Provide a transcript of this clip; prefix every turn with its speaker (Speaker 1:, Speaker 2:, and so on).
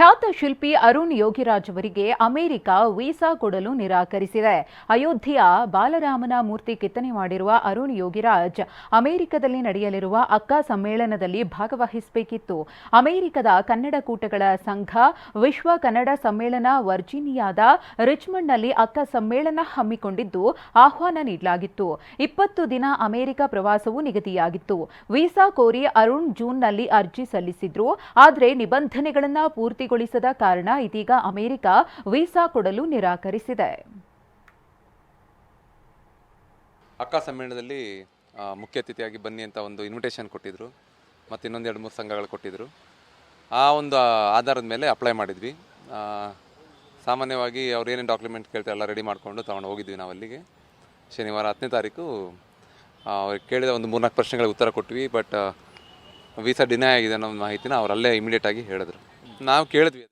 Speaker 1: ಖ್ಯಾತ ಶಿಲ್ಪಿ ಅರುಣ್ ಯೋಗಿರಾಜ್ ಅವರಿಗೆ ಅಮೆರಿಕ ವೀಸಾ ಕೊಡಲು ನಿರಾಕರಿಸಿದೆ. ಅಯೋಧ್ಯೆಯ ಬಾಲರಾಮನ ಮೂರ್ತಿ ಕೆತ್ತನೆ ಮಾಡಿರುವ ಅರುಣ್ ಯೋಗಿರಾಜ್ ಅಮೆರಿಕದಲ್ಲಿ ನಡೆಯಲಿರುವ ಅಕ್ಕ ಸಮ್ಮೇಳನದಲ್ಲಿ ಭಾಗವಹಿಸಬೇಕಿತ್ತು. ಅಮೆರಿಕದ ಕನ್ನಡ ಕೂಟಗಳ ಸಂಘ, ವಿಶ್ವ ಕನ್ನಡ ಸಮ್ಮೇಳನ ವರ್ಜೀನಿಯಾದ ರಿಚ್ಮಂಡ್ನಲ್ಲಿ ಅಕ್ಕ ಸಮ್ಮೇಳನ ಹಮ್ಮಿಕೊಂಡಿದ್ದು ಆಹ್ವಾನ ನೀಡಲಾಗಿತ್ತು. ಇಪ್ಪತ್ತು ದಿನ ಅಮೆರಿಕ ಪ್ರವಾಸವು ನಿಗದಿಯಾಗಿತ್ತು. ವೀಸಾ ಕೋರಿ ಅರುಣ್ ಜೂನ್ನಲ್ಲಿ ಅರ್ಜಿ ಸಲ್ಲಿಸಿದ್ರು. ಆದರೆ ನಿಬಂಧನೆಗಳನ್ನು ಪೂರ್ತಿಗೊಳಿಸದ ಕಾರಣ ಇದೀಗ ಅಮೆರಿಕ ವೀಸಾ ಕೊಡಲು ನಿರಾಕರಿಸಿದೆ.
Speaker 2: ಅಕ್ಕ ಸಮ್ಮೇಳನದಲ್ಲಿ ಮುಖ್ಯ ಅತಿಥಿಯಾಗಿ ಬನ್ನಿ ಅಂತ ಒಂದು ಇನ್ವಿಟೇಷನ್ ಕೊಟ್ಟಿದ್ರು. ಮತ್ತು ಇನ್ನೊಂದು ಎರಡು ಮೂರು ಸಂಘಗಳು ಕೊಟ್ಟಿದ್ದರು ಆ ಒಂದು ಆಧಾರದ ಮೇಲೆ ಅಪ್ಲೈ ಮಾಡಿದ್ವಿ. ಸಾಮಾನ್ಯವಾಗಿ ಅವ್ರು ಏನೇನು ಡಾಕ್ಯುಮೆಂಟ್ ಕೇಳ್ತಾರೆ ಎಲ್ಲ ರೆಡಿ ಮಾಡಿಕೊಂಡು ತೊಗೊಂಡು ಹೋಗಿದ್ವಿ ನಾವು ಅಲ್ಲಿಗೆ. ಶನಿವಾರ ಹತ್ತನೇ ತಾರೀಕು ಅವ್ರಿಗೆ ಕೇಳಿದ ಒಂದು ಮೂರ್ನಾಲ್ಕು ಪ್ರಶ್ನೆಗಳಿಗೆ ಉತ್ತರ ಕೊಟ್ವಿ, ಬಟ್ ವೀಸಾ ಡಿನೈ ಆಗಿದೆ ಅನ್ನೋ ಮಾಹಿತಿನ ಅವರಲ್ಲೇ ಇಮಿಡಿಯೇಟಾಗಿ ಹೇಳಿದ್ರು. ನಾವು ಕೇಳಿದ್ವಿ.